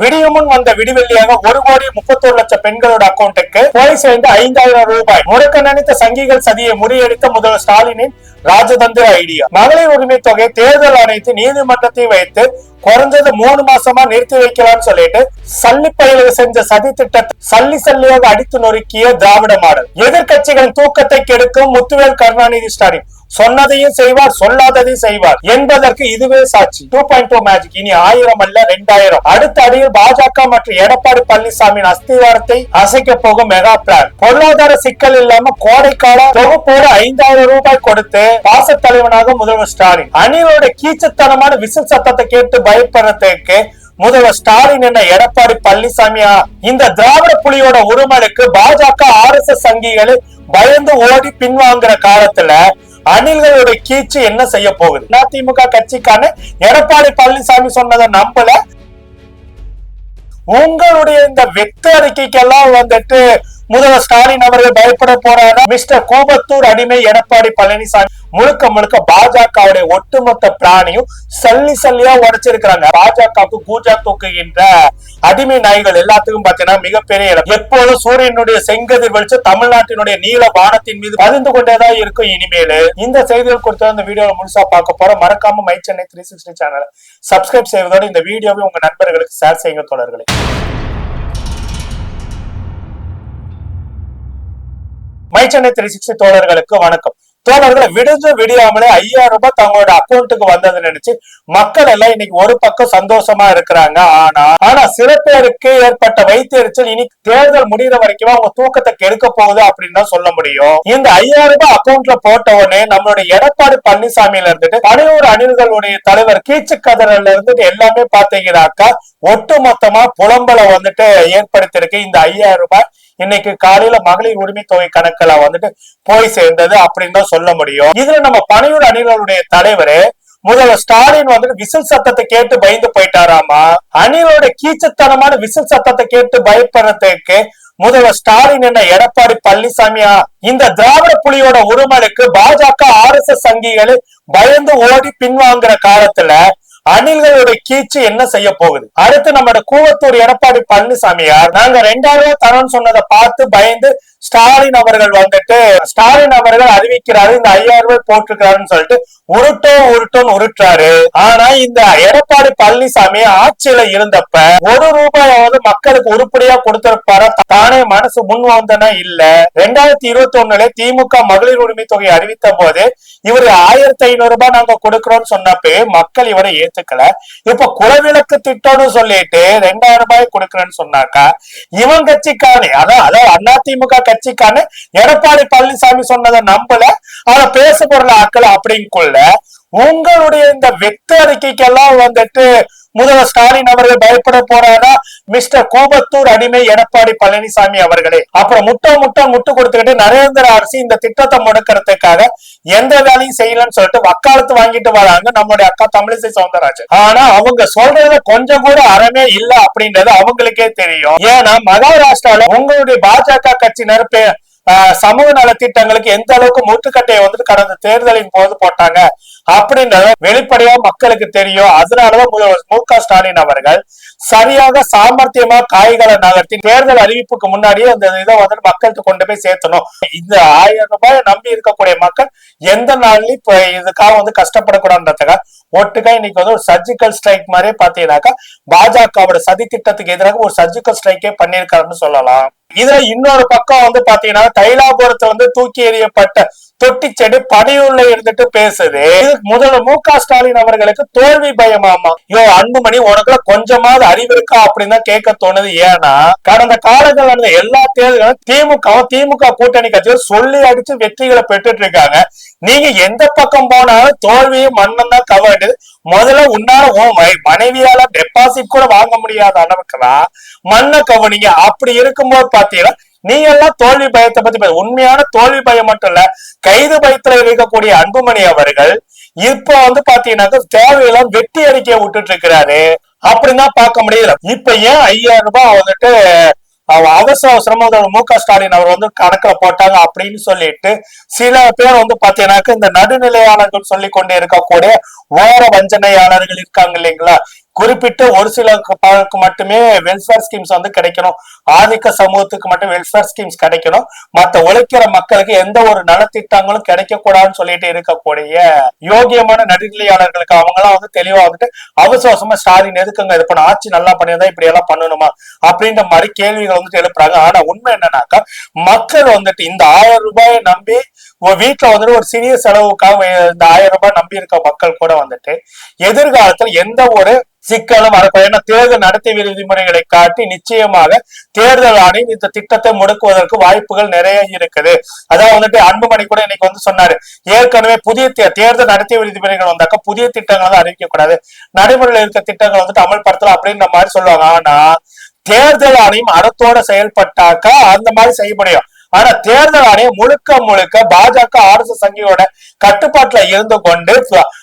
விடியுமுன் வந்த விடிவெள்ளியாக ஒரு கோடி முப்பத்தோரு லட்சம் பெண்களோட அக்கௌண்ட்டுக்கு போய் சேர்ந்து ஐந்தாயிரம் ரூபாய். முடக்க நினைத்த சங்கிகள் சதியை முறியடித்த முதல்வர் ஸ்டாலினின் ராஜதந்திர ஐடியா. மகளிர் உரிமை தொகை தேர்தல் அனைத்து நீதிமன்றத்தை வைத்து குறைஞ்சது மூணு மாசமா நிறுத்தி வைக்கலாம்னு சொல்லிட்டு சல்லி பயிலுக்கு செஞ்ச சதி திட்டத்தை சல்லி சல்லியாக அடித்து நொறுக்கிய திராவிட மாடல். எதிர்கட்சிகளின் தூக்கத்தை கெடுக்கும் முத்துவேல் கருணாநிதி ஸ்டாலின். சொன்னதையும் செய்வார் சொல்லாததையும் செய்வார். என்பதற்கு இதுவே சாட்சி. டூ பாயிண்ட் டூ மேஜிக் இனி ஆயிரம் அல்ல ரெண்டாயிரம். அடுத்த அடியில் பாஜக மற்றும் எடப்பாடி பழனிசாமியின் அஸ்திவாரத்தை அசைக்க போகும் மெகா பிளான் பொருளாதார சிக்கல் இல்லாம கோடைக்கால தொகுப்போடு ஐந்தாயிரம் ரூபாய் கொடுத்து பாச தலைவனாக முதல்வர் ஸ்டாலின். அணிலோட கீச்சத்தனமான விசில் சத்தத்தை கேட்டு பயப்படுறதுக்கு முதல்வர் ஸ்டாலின் என்ன எடப்பாடி பழனிசாமியா? இந்த திராவிட புலியோட உருமலுக்கு பாஜக ஆர் எஸ் எஸ் சங்கிகள் பயந்து ஓடி பின்வாங்குற காலத்துல அணில்களோட கீச்சு என்ன செய்ய போகுது? அதிமுக கட்சிக்கான எடப்பாடி பழனிசாமி சொன்னதை நம்பல. உங்களுடைய இந்த வெத்த அறிக்கைக்கெல்லாம் வந்துட்டு முதல்வர் ஸ்டாலின் அவர்கள் பயப்பட போறாரா? மிஸ்டர் கோபத்தூர் அடிமை எடப்பாடி பழனிசாமி முழுக்க முழுக்க பாஜகவுடைய ஒட்டுமொத்த பிராணியும் சல்லி சல்லியா உடைச்சிருக்கிறாங்க. பாஜகவுக்கு பூஜா தூக்குகின்ற அடிமை நாய்கள் எல்லாத்துக்கும் பாத்தீங்கன்னா மிகப்பெரிய இடம். எப்போதும் சூரியனுடைய செங்கதிர் வெளிச்சம் தமிழ்நாட்டினுடைய நீல வானத்தின் மீது பதிந்து கொண்டேதான் இருக்கும் இனிமேல். இந்த செய்திகள் கொடுத்த இந்த வீடியோவை முழுசா பார்க்க போறோம். மறக்காம மை சென்னை த்ரீ சிக்ஸ்டி சேனலை சப்ஸ்கிரைப் செய்வதோடு இந்த வீடியோவை உங்க நண்பர்களுக்கு ஷேர் செய்யுங்க தொடர்களே மை சென்னை த்ரீ சிக்ஸ்டி தோழர்களுக்கு வணக்கம். தோழர்கள் விடுஞ்சு விடியாமலே ஐயாயிரம் ரூபாய் தங்களோட அக்கௌண்ட்டுக்கு வந்தது நினைச்சு மக்கள் எல்லாம் இன்னைக்கு ஒரு பக்கம் சந்தோஷமா இருக்கிறாங்க. ஆனா ஆனா சில பேருக்கு ஏற்பட்ட வைத்தியரிச்சல் இனி தேர்தல் முடிகிற வரைக்கும் அவங்க தூக்கத்தை கெடுக்க போகுது அப்படின்னு தான் சொல்ல முடியும். இந்த ஐயாயிரம் ரூபாய் அக்கௌண்ட்ல போட்ட உடனே நம்மளுடைய எடப்பாடி பழனிசாமியில இருந்துட்டு பனையூர் அணில்களுடைய தலைவர் கீச்சு கதறல இருந்துட்டு எல்லாமே பாத்தீங்கன்னாக்கா ஒட்டு மொத்தமா புலம்பலை வந்துட்டு ஏற்படுத்தியிருக்கு இந்த ஐயாயிரம் ரூபாய். இன்னைக்கு காலையில மகளிர் உரிமை தொகை கணக்குல வந்துட்டு போய் சேர்ந்தது அப்படின்னு தான் சொல்ல முடியும். இதுல நம்ம பனையூர் அணிகளுடைய தலைவர் முதல்வர் ஸ்டாலின் வந்துட்டு விசில் சத்தத்தை கேட்டு பயந்து போயிட்டாராமா? அணிலோட கீச்சத்தனமான விசில் சத்தத்தை கேட்டு பயப்படுறதுக்கு முதல்வர் ஸ்டாலின் என்ன எடப்பாடி பழனிசாமியா இந்த திராவிட புலியோட உருமலுக்கு பாஜக ஆர் எஸ் எஸ் சங்கிகள் பயந்து ஓடி பின்வாங்குற காலத்துல அணில்களோட கீச்சு என்ன செய்ய போகுது? அடுத்து நம்மளோட கூவத்தூர் எடப்பாடி பழனிசாமியார் நாங்க ரெண்டாயிரம் ரூபாய் சொன்னதை பார்த்து பயந்து ஸ்டாலின் அவர்கள் வந்துட்டு ஸ்டாலின் அவர்கள் அறிவிக்கிறாரு இந்த ஐயாயிரம் ரூபாய் போட்டிருக்காருன்னு சொல்லிட்டு உருட்டோ உருட்டோன்னு உருட்டுறாரு. ஆனா இந்த எடப்பாடி பழனிசாமி ஆட்சியில இருந்தப்ப ஒரு ரூபாயாவது மக்களுக்கு உருப்படியா கொடுத்திருப்பார? தானே மனசு முன் வந்தனா இல்ல. ரெண்டாயிரத்தி இருபத்தி ஒண்ணுல திமுக மகளிர் உரிமை தொகை அறிவித்த போது இவர் ஆயிரத்தி ஐநூறு ரூபாய் நாங்க கொடுக்கிறோம்னு சொன்னப்பே மக்கள் இவரை ஏத்துக்கல. இப்ப குலவிளக்கு திட்டம்னு சொல்லிட்டு ரெண்டாயிரம் ரூபாய் கொடுக்கறேன்னு சொன்னாக்கா இவன் கட்சிக்கானே அதான் அதாவது அதிமுக கட்சிக்கான எடப்பாடி பழனிசாமி சொன்னதை நம்பல. ஆனா பேச பொருள் ஆக்கல அப்படிங்குள்ள உங்களுடைய இந்த வெத்த அறிக்கைக்கெல்லாம் வந்துட்டு முதல்வர் ஸ்டாலின் அவர்கள் பயப்பட போறாரா? மிஸ்டர் கோபத்தூர் அடிமை எடப்பாடி பழனிசாமி அவர்களே. அப்புறம் முட்டை முட்டை முட்டு கொடுத்துக்கிட்டு நரேந்திர அரசு இந்த திட்டத்தை முடக்கிறதுக்காக எந்த வேலையும் செய்யலன்னு சொல்லிட்டு வக்காலத்து வாங்கிட்டு வராங்க நம்மளுடைய அக்கா தமிழிசை சவுந்தரராஜன். ஆனா அவங்க சொல்றதுல கொஞ்சம் கூட அறமே இல்ல அப்படின்றது அவங்களுக்கே தெரியும். ஏன்னா மகாராஷ்டிரால உங்களுடைய பாஜக கட்சியினர் ஆஹ் சமூக நலத்திட்டங்களுக்கு எந்த அளவுக்கு முட்டுக்கட்டையை வந்துட்டு கடந்த தேர்தலின் போது போட்டாங்க. அப்படின்றத வெளிப்படையா மக்களுக்கு தெரியும். அதனாலதான் மு க ஸ்டாலின் அவர்கள் சரியாக சாமர்த்தியமா காய்களை நகர்த்தி தேர்தல் அறிவிப்புக்கு முன்னாடியே அந்த இதை வந்து மக்களுக்கு கொண்டு போய் சேர்த்தணும். இந்த ஆயிரம் ரூபாய் நம்பி இருக்கக்கூடிய மக்கள் எந்த நாள்லயும் இப்ப இதுக்காக வந்து கஷ்டப்படக்கூடாதுன்றதுக்காக ஒட்டுக்கா இன்னைக்கு வந்து ஒரு சர்ஜிக்கல் ஸ்ட்ரைக் மாதிரியே பாத்தீங்கன்னாக்கா பாஜகவோட சதி திட்டத்துக்கு எதிராக ஒரு சர்ஜிக்கல் ஸ்ட்ரைக்கே பண்ணியிருக்காருன்னு சொல்லலாம். இதுல இன்னொரு பக்கம் வந்து பாத்தீங்கன்னா தைலாபுரத்தை வந்து தூக்கி எறியப்பட்ட தொட்டி செடி படையுள்ள இருந்துட்டு பேசுது. இதுக்கு முதல்ல மு க ஸ்டாலின் அவர்களுக்கு தோல்வி பயமாமா? ஐயோ அன்புமணி உனக்குல கொஞ்சமாவது அறிவு இருக்கா அப்படின்னு தான் கேட்க தோணுது. ஏன்னா கடந்த காலங்கள் நடந்த எல்லா தேர்தலும் திமுக திமுக கூட்டணி கட்சிகள் சொல்லி அடிச்சு வெற்றிகளை பெற்றுட்டு இருக்காங்க நீங்க எந்த பக்கம் போனாலும் தோல்வியும் மண்ணம் தான் கவர்டு முதல்ல உன்னால உன் மனைவியால டெபாசிட் கூட வாங்க முடியாத அளவுக்குதான் மண்ணை கவனிங்க. அப்படி இருக்கும்போது பாத்தீங்கன்னா நீ எல்லாம் தோல்வி பயத்தை பத்தி உண்மையான தோல்வி பயம் மட்டும் இல்ல கைது பயத்துல இருக்கக்கூடிய அன்புமணி அவர்கள் இப்ப வந்து பாத்தீங்கன்னாக்க தேவையெல்லாம் வெட்டி அறிக்கையை விட்டுட்டு இருக்கிறாரு அப்படின்னு தான் பார்க்க முடியல. இப்ப ஏன் ஐயாயிரம் ரூபாய் வந்துட்டு அவ அவசர அவசரமா மு க ஸ்டாலின் அவர் வந்து கணக்குல போட்டாங்க அப்படின்னு சொல்லிட்டு சில பேர் வந்து பாத்தீங்கன்னாக்க இந்த நடுநிலையாளர்கள் சொல்லி கொண்டு இருக்கக்கூடிய ஓர வஞ்சனையாளர்கள் இருக்காங்க இல்லைங்களா? குறிப்பிட்ட ஒரு சிலருக்கு மட்டுமே வெல்ஃபேர் ஸ்கீம்ஸ் வந்து கிடைக்கணும். ஆதிக்க சமூகத்துக்கு மட்டும் வெல்ஃபேர் ஸ்கீம்ஸ் கிடைக்கணும். மற்ற உழைக்கிற மக்களுக்கு எந்த ஒரு நலத்திட்டங்களும் கிடைக்க கூடாதுன்னு சொல்லிட்டு இருக்கக்கூடிய யோகியமான நடுநிலையாளர்களுக்கு அவங்க எல்லாம் வந்து தெளிவா வந்துட்டு அவசரமா ஸ்டாலின் எதுக்குங்க இது பண்ண ஆட்சி நல்லா பண்ணியிருந்தா இப்படி எல்லாம் பண்ணணுமா? அப்படின்ற மாதிரி கேள்விகள் வந்துட்டு எழுப்புறாங்க. ஆனா உண்மை என்னன்னாக்கா மக்கள் வந்துட்டு இந்த ஆயிரம் ரூபாயை நம்பி உங்க வீட்டுல வந்துட்டு ஒரு சிறிய செலவுக்காக இந்த ஆயிரம் ரூபாய் நம்பி இருக்க மக்கள் கூட வந்துட்டு எதிர்காலத்தில் எந்த ஒரு சிக்கலும் வரக்கூடாது. ஏன்னா தேர்தல் நடத்தை விதிமுறைகளை காட்டி நிச்சயமாக தேர்தல் ஆணையம் இந்த திட்டத்தை முடக்குவதற்கு வாய்ப்புகள் நிறைய இருக்குது. அதான் வந்துட்டு அன்புமணி கூட இன்னைக்கு வந்து சொன்னாரு ஏற்கனவே புதிய தே- தேர்தல் நடத்தை விதிமுறைகள் வந்தாக்க புதிய திட்டங்களை வந்து அறிவிக்க கூடாது நடைமுறையில் இருக்க திட்டங்கள் வந்துட்டு அமல்படுத்தலாம் அப்படின்ற மாதிரி சொல்லுவாங்க. ஆனா தேர்தல் ஆணையம் அறத்தோட செயல்பட்டாக்கா அந்த மாதிரி செய்ய முடியும். ஆனா தேர்தல் ஆணையம் முழுக்க முழுக்க பாஜக ஆர்எஸ்எஸ் சங்கியோட கட்டுப்பாட்டுல இருந்து கொண்டு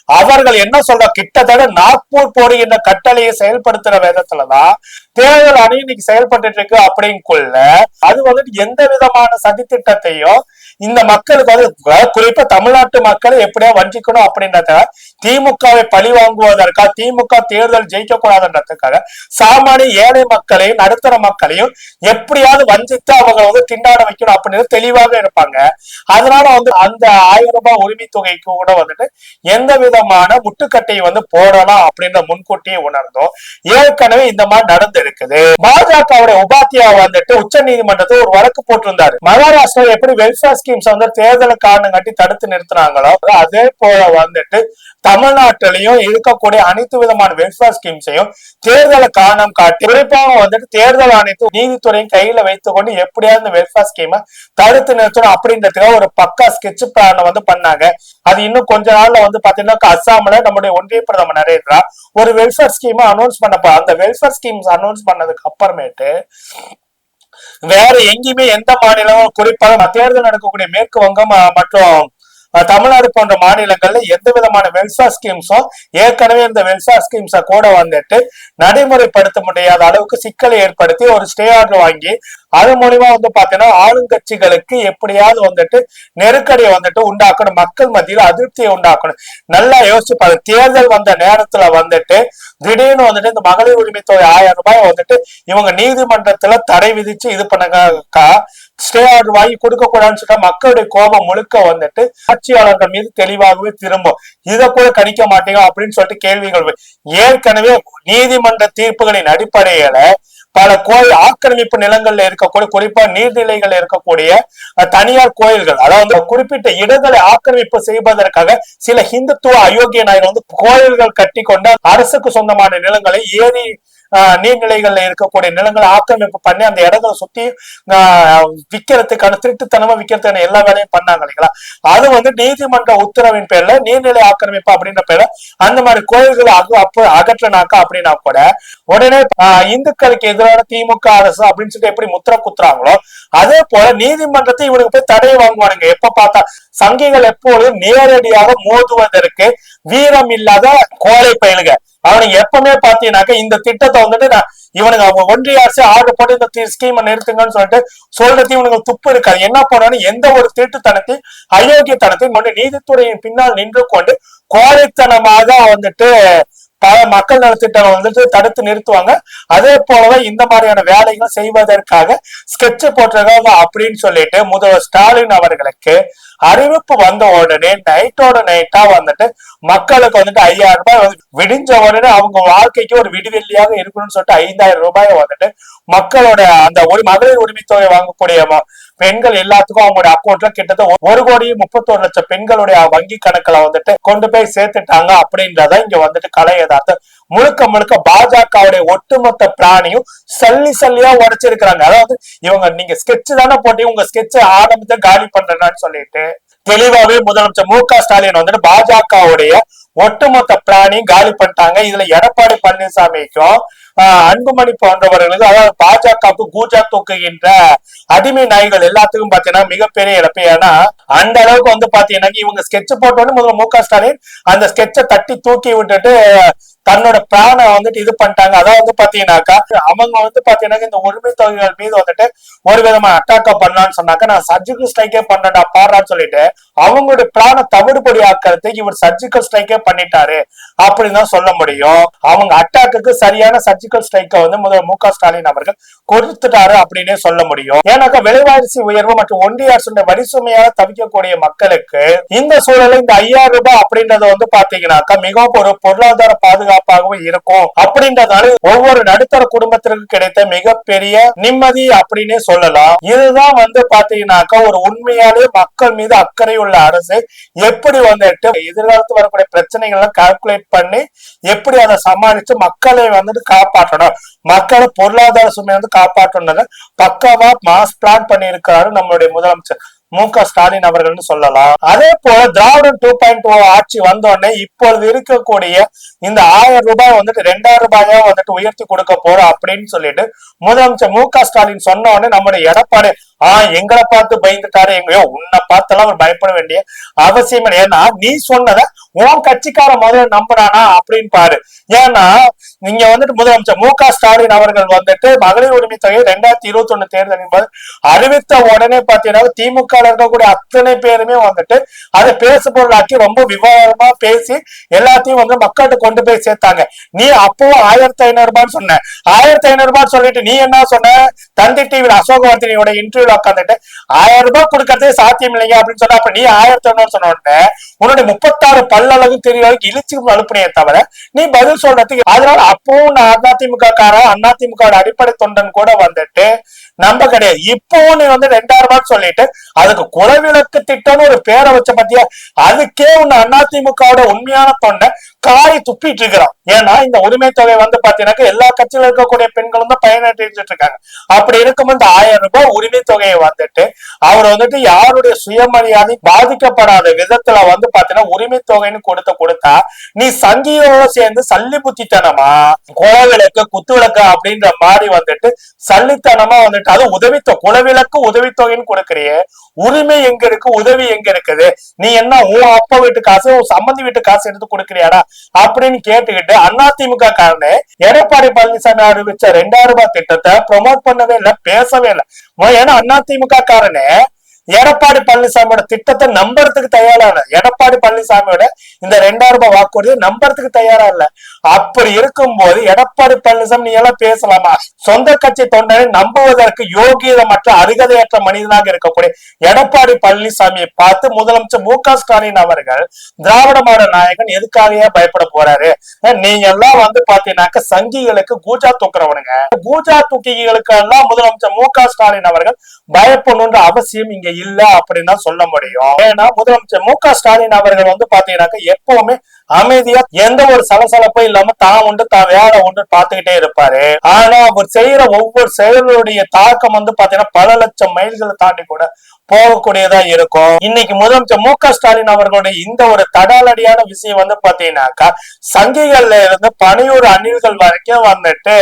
அவர்கள் என்ன சொல்ற? கிட்டத்தட்ட நாக்பூர் போடுகின்ற கட்டளையை செயல்படுத்துற விதத்துலதான் தேர்தல் அணி இன்னைக்கு செயல்பட்டு இருக்கு அப்படிங்குள்ள அது வந்துட்டு எந்த விதமான சதித்திட்டத்தையும் இந்த மக்களுக்கு வந்து குறிப்பா தமிழ்நாட்டு மக்களை எப்படியா வஞ்சிக்கணும் அப்படின்றத திமுகவை பழி வாங்குவதற்காக திமுக தேர்தல் ஜெயிக்க கூடாதுன்றதுக்காக சாமானிய ஏழை மக்களையும் நடுத்தர மக்களையும் எப்படியாவது வஞ்சித்து அவங்க வந்து திண்டாட வைக்கணும் அப்படின்னு தெளிவாக இருப்பாங்க. அதனால வந்து அந்த ஆயிரம் ரூபாய் உரிமை தொகைக்கு கூட வந்துட்டு எந்த வித விதமான முட்டுக்கட்டையை வந்து போடலாம் அப்படின்ற முன்கூட்டியே உணர்ந்தோம். ஏற்கனவே இந்த மாதிரி நடந்து இருக்குது பாஜகவுடைய உபாத்தியா வந்துட்டு உச்ச நீதிமன்றத்தில் ஒரு வழக்கு போட்டிருந்தாரு. மகாராஷ்டிரா எப்படி வெல்ஃபேர் ஸ்கீம்ஸ் வந்து தேர்தல் காரணம் கட்டி தடுத்து நிறுத்தினாங்களோ அதே போல வந்துட்டு தமிழ்நாட்டிலையும் இருக்கக்கூடிய அனைத்து விதமான வெல்ஃபேர் ஸ்கீம்ஸையும் தேர்தலை காரணம் காட்டி குறிப்பாக வந்துட்டு தேர்தல் ஆணையத்தை நீதித்துறையும் கையில வைத்துக் கொண்டு எப்படியாவது இந்த வெல்ஃபேர் ஸ்கீமை தடுத்து நிறுத்தணும் அப்படின்றதுக்காக ஒரு பக்கா ஸ்கெட்ச் பிளான் வந்து பண்ணாங்க. அது இன்னும் கொஞ்ச நாள்ல வந்து பாத்தீங்கன்னா அஸ்ஸாம்ல நம்முடைய ஒன்றிய பிரதமர் நரேந்திரா ஒரு வெல்ஃபேர் ஸ்கீம் அனௌன்ஸ் பண்ணப்ப அந்த வெல்ஃபேர் ஸ்கீம்ஸ் அனௌன்ஸ் பண்ணதுக்கு அப்புறமேட்டு வேற எங்கேயுமே எந்த மாநிலமும் குறிப்பாக தேர்தல் நடக்கக்கூடிய மேற்கு வங்கம் மற்றும் தமிழ்நாடு போன்ற மாநிலங்கள்ல எந்த விதமான வெல்ஃபேர் ஸ்கீம்ஸும் ஏற்கனவே இந்த வெல்ஃபேர் ஸ்கீம்ஸை கூட வந்துட்டு நடைமுறைப்படுத்த முடியாத அளவுக்கு சிக்கலை ஏற்படுத்தி ஒரு ஸ்டே ஆர்டர் வாங்கி அது மூலியமா வந்து பாத்தீங்கன்னா ஆளுங்கட்சிகளுக்கு எப்படியாவது வந்துட்டு நெருக்கடியை வந்துட்டு உண்டாக்கணும் மக்கள் மத்தியில அதிருப்தியை உண்டாக்கணும். நல்லா யோசிச்சு பாருங்க. தேர்தல் வந்த நேரத்துல வந்துட்டு திடீர்னு வந்துட்டு இந்த மகளிர் உரிமை தொகை ஆயிரம் ரூபாய் வந்துட்டு இவங்க நீதிமன்றத்துல தடை விதிச்சு இது பண்ணக்கா ஸ்டே ஆர்டர் வாங்கி கொடுக்க கூடாதுன்னு சொல்லிட்டு மக்களுடைய கோபம் முழுக்க வந்துட்டு ஆட்சியாளர்கள் மீது தெளிவாகவே திரும்பும். இதை கூட கணிக்க மாட்டேங்க அப்படின்னு சொல்லிட்டு கேள்விகள் ஏற்கனவே நீதிமன்ற தீர்ப்புகளின் அடிப்படையில பல கோயில் ஆக்கிரமிப்பு நிலங்கள்ல இருக்கக்கூடிய குறிப்பா நீர்நிலைகள் இருக்கக்கூடிய தனியார் கோயில்கள். அதாவது குறிப்பிட்ட இடங்களை ஆக்கிரமிப்பு செய்வதற்காக சில ஹிந்துத்துவ அயோக்கிய நாயர்கள் வந்து கோயில்கள் கட்டி கொண்ட அரசுக்கு சொந்தமான நிலங்களை ஏரி நீர்நிலைகள்ல இருக்கக்கூடிய நிலங்களை ஆக்கிரமிப்பு பண்ணி அந்த இடங்களை சுத்தி ஆஹ், விக்கிறதுக்கான திருட்டுத்தனமா விக்கிறதுக்கான எல்லா வேலையும் பண்ணாங்க இல்லைங்களா? அது வந்து நீதிமன்ற உத்தரவின் பேர்ல நீர்நிலை ஆக்கிரமிப்பு அப்படின்ற பேர்ல அந்த மாதிரி கோயில்களை அக அப்ப அகற்றனாக்கா அப்படின்னா கூட உடனே இந்துக்களுக்கு எதிரான திமுக அரசு அப்படின்னு சொல்லிட்டு எப்படி முத்திர குத்துறாங்களோ அதே போல நீதிமன்றத்தை இவனுக்கு போய் தடை வாங்குவானுங்க. எப்ப பார்த்தா சங்கிகள் எப்பொழுதும் நேரடியாக மோதுவதற்கு வீரம் இல்லாத கோழை பயிலுங்க. அவனுக்கு எப்பவுமே பாத்தீங்கன்னாக்க இந்த திட்டத்தை வந்துட்டு நான் இவனுக்கு அவங்க ஒன்றிய அரசு ஆர்டர் போட்டு இந்த ஸ்கீமை நிறுத்துங்கன்னு சொல்லிட்டு சொல்றது இவனுக்கு துப்பு இருக்காது. என்ன பண்ணாலும் எந்த ஒரு திருட்டுத்தனத்தையும் அயோக்கியத்தனத்தையும் கொண்டு நீதித்துறையின் பின்னால் நின்று கொண்டு கோழைத்தனமாக வந்துட்டு பல மக்கள் நலத்திட்டம் வந்துட்டு தடுத்து நிறுத்துவாங்க. அதே போலவே இந்த மாதிரியான வேலைகள் செய்வதற்காக ஸ்கெட்ச் போட்டிருக்காங்க அப்படின்னு சொல்லிட்டு முதல்வர் ஸ்டாலின் அவர்களுக்கு அறிவிப்பு வந்த உடனே நைட்டோட நைட்டா வந்துட்டு மக்களுக்கு வந்துட்டு ஐயாயிரம் ரூபாய் விடிஞ்ச உடனே அவங்க வாழ்க்கைக்கு ஒரு விடுவெள்ளியாக இருக்கணும்னு சொல்லிட்டு ஐந்தாயிரம் ரூபாயை வந்துட்டு மக்களோட அந்த ஒரு மகளிர் உரிமை தொகை வாங்கக்கூடிய பெண்கள் எல்லாத்துக்கும் அவங்களுடைய அக்கௌண்ட்ல கிட்டத்தட்ட ஒரு கோடி முப்பத்தோரு லட்சம் பெண்களுடைய வங்கி கணக்குல வந்துட்டு கொண்டு போய் சேர்த்துட்டாங்க அப்படின்றத இங்க வந்துட்டு கலை யதார்த்தம். முழுக்க முழுக்க பாஜகவுடைய ஒட்டுமொத்த பிராணியும் சல்லி சல்லியா உடைச்சிருக்கிறாங்க. அதாவது இவங்க நீங்க ஸ்கெட்ச் தானே போட்டி உங்க ஸ்கெட்ச் ஆரம்பித்து காலி பண்றேன்னு சொல்லிட்டு தெளிவாவே முதலமைச்சர் மு க ஸ்டாலின் வந்துட்டு பாஜகவுடைய ஒட்டுமொத்த பிளானையும் காலி பண்ணிட்டாங்க. இதுல எடப்பாடி பழனிசாமிக்கும் ஆஹ், அன்புமணி போன்றவர்களுக்கு அதாவது பாஜகவுக்கு கூஜா தூக்குகின்ற அடிமை நாய்கள் எல்லாத்துக்கும் பாத்தீங்கன்னா மிகப்பெரிய இழப்பு. ஏன்னா அந்த அளவுக்கு வந்து பாத்தீங்கன்னா இவங்க ஸ்கெட்ச் போட்டோன்னு முதல்ல மு க ஸ்டாலின் அந்த ஸ்கெட்சை தட்டி தூக்கி விட்டுட்டு தன்னோட பிராண வந்துட்டு இது பண்ணிட்டாங்க. அதான் வந்து பாத்தீங்கன்னாக்கா அவங்க வந்து பாத்தீங்கன்னா இந்த உரிமை தொகைகள் மீது வந்துட்டு ஒரு விதமா அட்டாக்க பண்ணலாம்னு சொன்னாக்க நான் சர்ஜிக்கல் ஸ்ட்ரைக்கே பண்ணடா பாடுறான்னு சொல்லிட்டு அவங்களுடைய பிளான தவிடுபடி ஆக்கிறதுக்கு இவர் சர்ஜிக்கல் ஸ்ட்ரைக்கே பண்ணிட்டாரு அப்படின்னு தான் சொல்ல முடியும். அவங்க அட்டாக்குக்கு சரியான சர்ஜிக்கல் ஸ்ட்ரைக்கை வந்து முதல் மு க ஸ்டாலின் அவர்கள் கொடுத்துட்டாரு அப்படின்னே சொல்ல முடியும். ஏன்னாக்கா விலைவாரிசி உயர்வு மற்றும் ஒன்றிய அரசுடைய வரிசுமையாக தவிக்கக்கூடிய மக்களுக்கு இந்த சூழல்ல இந்த ஐயாயிரம் ரூபாய் அப்படின்றத வந்து பாத்தீங்கன்னாக்கா மிகவும் ஒரு பொருளாதார பாதுகாப்பு பாதுகாப்பாகவும் இருக்கும். அப்படின்றதால ஒவ்வொரு நடுத்தர குடும்பத்திற்கு கிடைத்த மிகப்பெரிய நிம்மதி அப்படின்னு சொல்லலாம். இதுதான் வந்து பாத்தீங்கன்னாக்கா ஒரு உண்மையாலே மக்கள் மீது அக்கறை உள்ள அரசு. எப்படி வந்துட்டு எதிர்காலத்து வரக்கூடிய பிரச்சனைகள்லாம் கால்குலேட் பண்ணி எப்படி அதை சமாளிச்சு மக்களை வந்துட்டு காப்பாற்றணும். மக்களை பொருளாதார சுமை வந்து காப்பாற்றணும் பக்காவா மாஸ் பிளான் பண்ணி இருக்கிறாரு நம்மளுடைய முதலமைச்சர். மு க ஸ்டாலின் அவர்கள்னு சொல்லலாம். அதே போல திராவிடம் டூ பாயிண்ட் ஓ ஆட்சி வந்தோடனே இப்பொழுது இருக்கக்கூடிய இந்த ஆயிரம் ரூபாய் வந்துட்டு ரெண்டாயிரம் ரூபாயா வந்துட்டு உயர்த்தி கொடுக்க போறோம் அப்படின்னு சொல்லிட்டு முதலமைச்சர் மு க ஸ்டாலின் சொன்ன உடனே நம்முடைய எடப்பாடி ஆஹ் எங்களை பார்த்து பயந்துட்டாரு. எங்கயோ உன்னை பார்த்தெல்லாம் அவர் பயப்பட வேண்டிய அவசியம் இல்லை. ஏன்னா நீ சொன்னதை உன் கட்சிக்கார முதல்ல நம்புறானா அப்படின்னு பாரு. ஏன்னா நீங்க வந்துட்டு முதலமைச்சர் மு க ஸ்டாலின் அவர்கள் வந்துட்டு மகளிர் உரிமை தொகை ரெண்டாயிரத்தி இருபத்தி ஒண்ணு தேர்தல் போது அறிவித்த உடனே பாத்தீங்கன்னா திமுக இருக்கக்கூடிய அத்தனை பேருமே வந்துட்டு அதை பேசு பொருளாக்கி ரொம்ப விவாதமா பேசி எல்லாத்தையும் வந்து மக்கள்கிட்ட கொண்டு போய் சேர்த்தாங்க. நீ அப்பவும் ஆயிரத்தி ஐநூறு ரூபான்னு சொன்ன. ஆயிரத்தி ஐநூறு ரூபாய் சொல்லிட்டு நீ என்ன சொன்ன? தந்தி டிவியில் அசோகவர்த்தினியோட இன்டர்வியூல உட்காந்துட்டு ஆயிரம் ரூபாய் கொடுக்கறதே சாத்தியம் இல்லைங்க அப்படின்னு சொன்னா அப்ப நீ ஆயிரத்தி ஐநூறு சொன்ன உடனே உன்னுடைய முப்பத்தாறு பல்லளவு தெரிய அளவுக்கு இழிச்சு அனுப்புனே தவிர நீ பதில் சொல்றதுக்கு அதனால அப்பவும் நான் அதிமுக காரன் அதிமுக அடிப்படை தொண்டன் கூட வந்துட்டு நம்ப கிடையாது. இப்பவும் நீ வந்து ரெண்டாயிரம் ரூபாய் சொல்லிட்டு அதுக்கு குலவிளக்கு திட்டம்னு ஒரு பேரை வச்ச பத்தியா? அதுக்கே உன்னை அதிமுகவோட உண்மையான தொண்டை காய் துப்பிட்டு இருக்கிறான். ஏன்னா இந்த உரிமை தொகை வந்து பாத்தீங்கன்னா எல்லா கட்சியில இருக்கக்கூடிய பெண்களும் தான் பயனற்றிட்டு இருக்காங்க. அப்படி இருக்கும்போது ஆயிரம் ரூபாய் உரிமை தொகையை வந்துட்டு அவர் வந்துட்டு யாருடைய சுயமரியாதை பாதிக்கப்படாத விதத்துல வந்து பாத்தீங்கன்னா உரிமை தொகைன்னு கொடுத்த கொடுத்தா நீ சங்கியோட சேர்ந்து சல்லி புத்தித்தனமா குலவிளக்கு குத்துவிளக்கு அப்படின்ற மாதிரி வந்துட்டு சல்லித்தனமா வந்துட்டு அது உதவித்தொகை குலவிளக்கு உதவித்தொகைன்னு கொடுக்கறியே உரிமை எங்க இருக்கு உதவி எங்க இருக்குது நீ என்ன உன் அப்பா வீட்டு காசு உன் சம்மந்தி வீட்டு காசு எடுத்து கொடுக்குறியாடா அப்படின்னு கேட்டுக்கிட்டு அதிமுக காரனே எடப்பாடி பழனிசாமி அறிவிச்ச ரெண்டாயிரம் ரூபாய் திட்டத்தை ப்ரொமோட் பண்ணவே இல்லை பேசவே இல்லை. ஏன்னா அதிமுக காரனே எடப்பாடி பழனிசாமியோட திட்டத்தை நம்புறதுக்கு தயாரா இல்ல. எடப்பாடி பழனிசாமியோட இந்த ரெண்டாயிரம் ரூபாய் வாக்குறுதியை நம்புறதுக்கு தயாரா இல்ல. அப்படி இருக்கும்போது எடப்பாடி பழனிசாமி நீ எல்லாம் பேசலாமா? சொந்த கட்சி தொண்டனை நம்புவதற்கு யோகியதமற்ற அருகதையற்ற மனிதனாக இருக்கக்கூடிய எடப்பாடி பழனிசாமியை பார்த்து முதலமைச்சர் மு க ஸ்டாலின் அவர்கள் திராவிட மாடல் நாயகன் எதுக்காகவே பயப்பட போறாரு? நீங்க எல்லாம் வந்து பாத்தீங்கன்னாக்க சங்கிகளுக்கு கூஜா தூக்குறவனுங்க. கூஜா தூக்கிகளுக்கு எல்லாம் முதலமைச்சர் மு க ஸ்டாலின் அவர்கள் பயப்படணுன்ற அவசியம் இங்க இல்ல அப்படின்னு சொல்ல முடியும். ஏன்னா முதலமைச்சர் மு க ஸ்டாலின் அவர்கள் வந்து பாத்தீங்கன்னாக்க எப்பவுமே அமைதியா எந்த ஒரு சலசலப்பும் இல்லாம தான் உண்டு தான் வேலை உண்டு பாத்துக்கிட்டே இருப்பாரு. ஆனா அவர் செய்யற ஒவ்வொரு செயலுடைய தாக்கம் வந்து பாத்தீங்கன்னா பல லட்சம் மைல்களை தாண்டி கூட போகக்கூடியதா இருக்கும். இன்னைக்கு முதலமைச்சர் மு க ஸ்டாலின் அவர்களுடைய இந்த ஒரு தடாலடியான விஷயம் வந்து பாத்தீங்கன்னாக்கா சங்கிகள்ல இருந்து பனையூர் அணில்கள் வரைக்கும் வந்துட்டு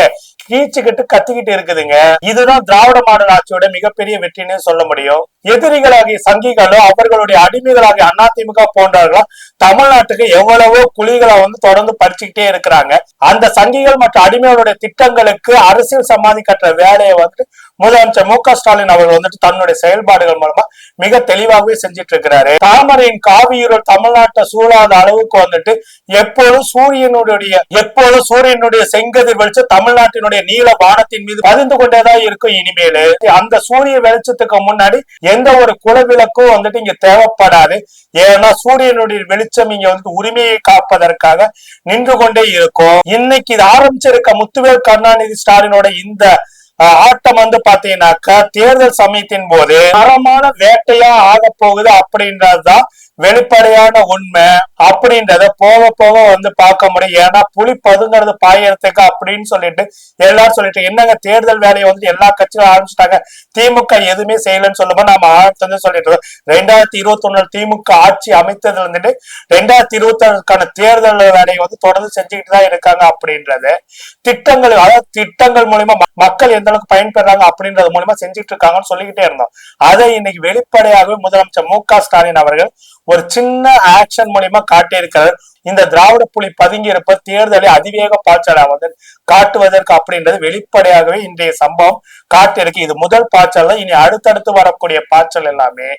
கீச்சுக்கிட்டு கத்திக்கிட்டு இருக்குதுங்க. இதுதான் திராவிட மாடல் ஆட்சியோட மிகப்பெரிய வெற்றின்னு சொல்ல முடியும். எதிரிகளாகிய சங்கிகளோ அவர்களுடைய அடிமைகளாகிய அதிமுக போன்றவர்களோ தமிழ்நாட்டுக்கு எவ்வளவோ குழிகளை வந்து தொடர்ந்து பறிச்சுக்கிட்டே இருக்கிறாங்க. அந்த சங்கிகள் மற்றும் அடிமைகளுடைய திட்டங்களுக்கு அரசியல் சமாதி கட்டுற வேலையை வந்து முதலமைச்சர் மு க ஸ்டாலின் அவர்கள் வந்துட்டு தன்னுடைய செயல்பாடுகள் மூலமா மிக தெளிவாகவே செஞ்சிட்டு இருக்கிறாரு தாமரையின் காவியூரல் தமிழ்நாட்டை சூழாத அளவுக்கு வந்துட்டு எப்போதும் சூரியனுடைய எப்போதும் சூரியனுடைய செங்கதிர் வெளிச்சம் தமிழ்நாட்டினுடைய நீல வானத்தின் மீது பதிந்து கொண்டேதான் இருக்கும் இனிமேலு. அந்த சூரிய வெளிச்சத்துக்கு முன்னாடி எந்த ஒரு குலவிளக்கும் வந்துட்டு இங்க தேவைப்படாது. ஏன்னா சூரியனுடைய வெளிச்சம் இங்க வந்துட்டு உரிமையை காப்பதற்காக நின்று கொண்டே இருக்கும். இன்னைக்கு இது ஆரம்பிச்சிருக்க முத்துவேல் கருணாநிதி ஸ்டாலினோட இந்த ஆட்டம் வந்து பாத்தீங்கன்னாக்கா தேர்தல் சமயத்தின் போது தரமான வேட்டையா ஆக போகுது அப்படின்றதுதான் வெளிப்படையான உண்மை அப்படின்றத போக போக வந்து பார்க்க முடியும். ஏன்னா புலி பதுங்கிறது பாயறதுக்கு அப்படின்னு சொல்லிட்டு எல்லாரும் சொல்லிட்டு என்னங்க தேர்தல் வேலையை வந்து எல்லா கட்சியும் ஆரம்பிச்சிட்டாங்க? திமுக எதுவுமே செய்யலன்னு சொல்லும்போது நாம ஆரம்பிச்சு சொல்லிட்டு இருக்கோம். ரெண்டாயிரத்தி இருபத்தி ஒண்ணுல திமுக ஆட்சி அமைத்ததுல இருந்துட்டு ரெண்டாயிரத்தி இருபத்தி ஒன்றுக்கான தேர்தல் வேலையை வந்து தொடர்ந்து செஞ்சுக்கிட்டு தான் இருக்காங்க அப்படின்றது திட்டங்கள் அதாவது திட்டங்கள் மூலியமா மக்கள் எந்த அளவுக்கு பயன்பெறாங்க அப்படின்றது மூலியமா செஞ்சுட்டு இருக்காங்கன்னு சொல்லிக்கிட்டே இருந்தோம். அதை இன்னைக்கு வெளிப்படையாகவே முதலமைச்சர் மு க ஸ்டாலின் அவர்கள் ஒரு சின்ன ஆக்ஷன் மூலியமா காட்டியிருக்கிறார். இந்த திராவிட புலி பதுங்கி இருப்ப தேர்தலை அதிவேக பாய்ச்சலாவது காட்டுவதற்கு அப்படின்றது வெளிப்படையாகவே இன்றைய சம்பவம் காட்டியிருக்கு. இது முதல் பாய்ச்சல் இனி அடுத்தடுத்து வரக்கூடிய பாய்ச்சல் எல்லாமே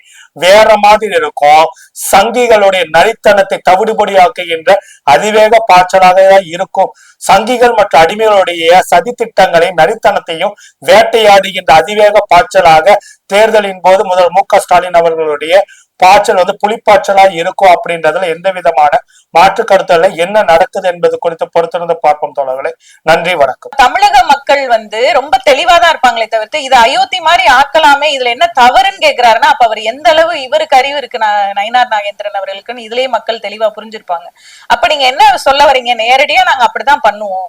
வேற மாதிரி இருக்கும். சங்கிகளுடைய நரித்தனத்தை தவிடுபடியாக்குகின்ற அதிவேக பாய்ச்சலாக தான் இருக்கும். சங்கிகள் மற்றும் அடிமைகளுடைய சதி திட்டங்களை நரித்தனத்தையும் வேட்டையாடுகின்ற அதிவேக பாய்ச்சலாக தேர்தலின் போது முதல் மு ஸ்டாலின் அவர்களுடைய பாய்ச்சல் வந்து புலிப்பாய்ச்சலா இருக்கும் அப்படின்றதுல எந்த விதமான மாற்று கருத்துல என்ன நடக்குது என்பது குறித்து பொறுத்திருந்து பார்ப்போம் தோழர்களே. நன்றி வணக்கம். தமிழக மக்கள் வந்து ரொம்ப தெளிவாதான் இருப்பாங்களே தவிர்த்து இது அயோத்தி மாதிரி ஆக்கலாமே இதுல என்ன தவறுன்னு கேக்குறாருன்னா அப்ப அவர் எந்த அளவு இவருக்கு அறிவு இருக்கு ந- நாகேந்திரன் அவர்களுக்குன்னு இதுலயே மக்கள் தெளிவா புரிஞ்சிருப்பாங்க. அப்ப நீங்க என்ன சொல்ல வரீங்க? நேரடியா நாங்க அப்படிதான் பண்ணுவோம்.